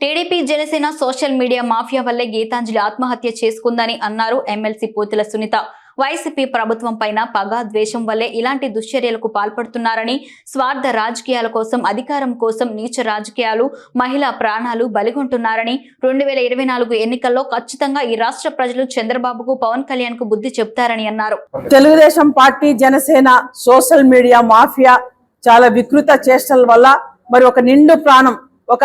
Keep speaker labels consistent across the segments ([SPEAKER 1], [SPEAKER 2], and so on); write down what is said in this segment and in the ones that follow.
[SPEAKER 1] TDP Janasena social media mafia వల్లే గీతాంజలి ఆత్మహత్య చేసుకుందని అన్నారు ఎమ్మెల్సీ పోతుల సునీత. వైసీపీ ప్రభుత్వం పైన పగ ద్వేషం వల్లే ఇలాంటి దుశ్చర్యలకు పాల్పడుతున్నారని స్వార్థ రాజకీయాల కోసం అధికారం కోసం నీచ రాజకీయాలు మహిళా ప్రాణాలు బలిగొంటున్నారని రెండు వేల ఇరవై నాలుగు ఎన్నికల్లో ఖచ్చితంగా ఈ రాష్ట్ర ప్రజలు చంద్రబాబుకు పవన్ కళ్యాణ్కు బుద్ధి చెప్తారని అన్నారు.
[SPEAKER 2] Telugu Desam party Janasena social media mafia చాలా వికృత చేష్టల వల్ల మరి ఒక నిండు ప్రాణం ఒక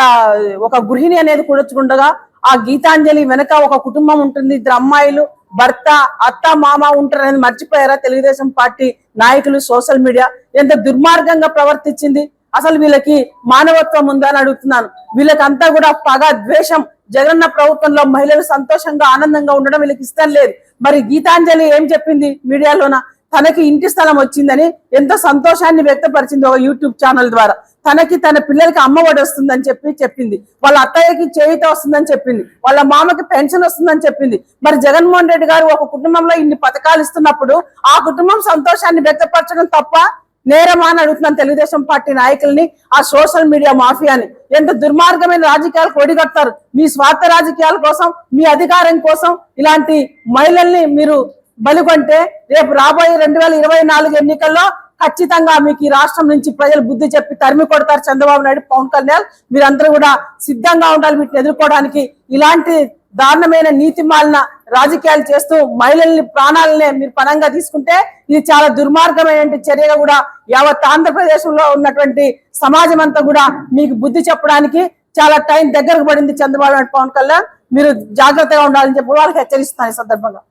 [SPEAKER 2] ఒక గృహిణి అనేది కూర్చుండగా ఆ గీతాంజలి వెనక ఒక కుటుంబం ఉంటుంది. ఇద్దరు అమ్మాయిలు భర్త అత్త మామ ఉంటారు అనేది మర్చిపోయారా? తెలుగుదేశం పార్టీ నాయకులు సోషల్ మీడియా ఎంత దుర్మార్గంగా ప్రవర్తించింది. అసలు వీళ్ళకి మానవత్వం ఉందా అని అడుగుతున్నాను. వీళ్ళకంతా కూడా పగ ద్వేషం జగన్న ప్రభుత్వంలో మహిళలు సంతోషంగా ఆనందంగా ఉండడం వీళ్ళకి ఇష్టం లేదు. మరి గీతాంజలి ఏం చెప్పింది మీడియాలోన? తనకి ఇంటి స్థలం వచ్చిందని ఎంతో సంతోషాన్ని వ్యక్తపరిచింది ఒక యూట్యూబ్ ఛానల్ ద్వారా. తనకి తన పిల్లలకి అమ్మఒడి వస్తుందని చెప్పి చెప్పింది. వాళ్ళ అత్తయ్యకి చేయిత వస్తుందని చెప్పింది. వాళ్ళ మామకి పెన్షన్ వస్తుందని చెప్పింది. మరి జగన్మోహన్ రెడ్డి గారు ఒక కుటుంబంలో ఇన్ని పథకాలు ఇస్తున్నప్పుడు ఆ కుటుంబం సంతోషాన్ని వ్యక్తపరచడం తప్ప నేరమా అని అడుగుతున్నాను తెలుగుదేశం పార్టీ నాయకుల్ని ఆ సోషల్ మీడియా మాఫియాని. ఎంత దుర్మార్గమైన రాజకీయాలకు ఒడిగడతారు మీ స్వార్థ రాజకీయాల కోసం మీ అధికారం కోసం ఇలాంటి మహిళల్ని మీరు బలుగొంటే రేపు రాబోయే రెండు వేల ఇరవై నాలుగు ఎన్నికల్లో ఖచ్చితంగా మీకు ఈ రాష్ట్రం నుంచి ప్రజలు బుద్ధి చెప్పి తరిమి కొడతారు చంద్రబాబు నాయుడు పవన్ కళ్యాణ్. మీరందరూ కూడా సిద్ధంగా ఉండాలి వీటిని ఎదుర్కోవడానికి. ఇలాంటి దారుణమైన నీతి మాలిన రాజకీయాలు చేస్తూ మహిళల్ని ప్రాణాలనే మీరు పనంగా తీసుకుంటే ఇది చాలా దుర్మార్గమైన చర్యగా కూడా యావత్ ఆంధ్రప్రదేశ్లో ఉన్నటువంటి సమాజం అంతా కూడా మీకు బుద్ధి చెప్పడానికి చాలా టైం దగ్గరకు పడింది చంద్రబాబు నాయుడు పవన్ కళ్యాణ్. మీరు జాగ్రత్తగా ఉండాలని చెప్పి వాళ్ళకి హెచ్చరిస్తాను ఈ సందర్భంగా.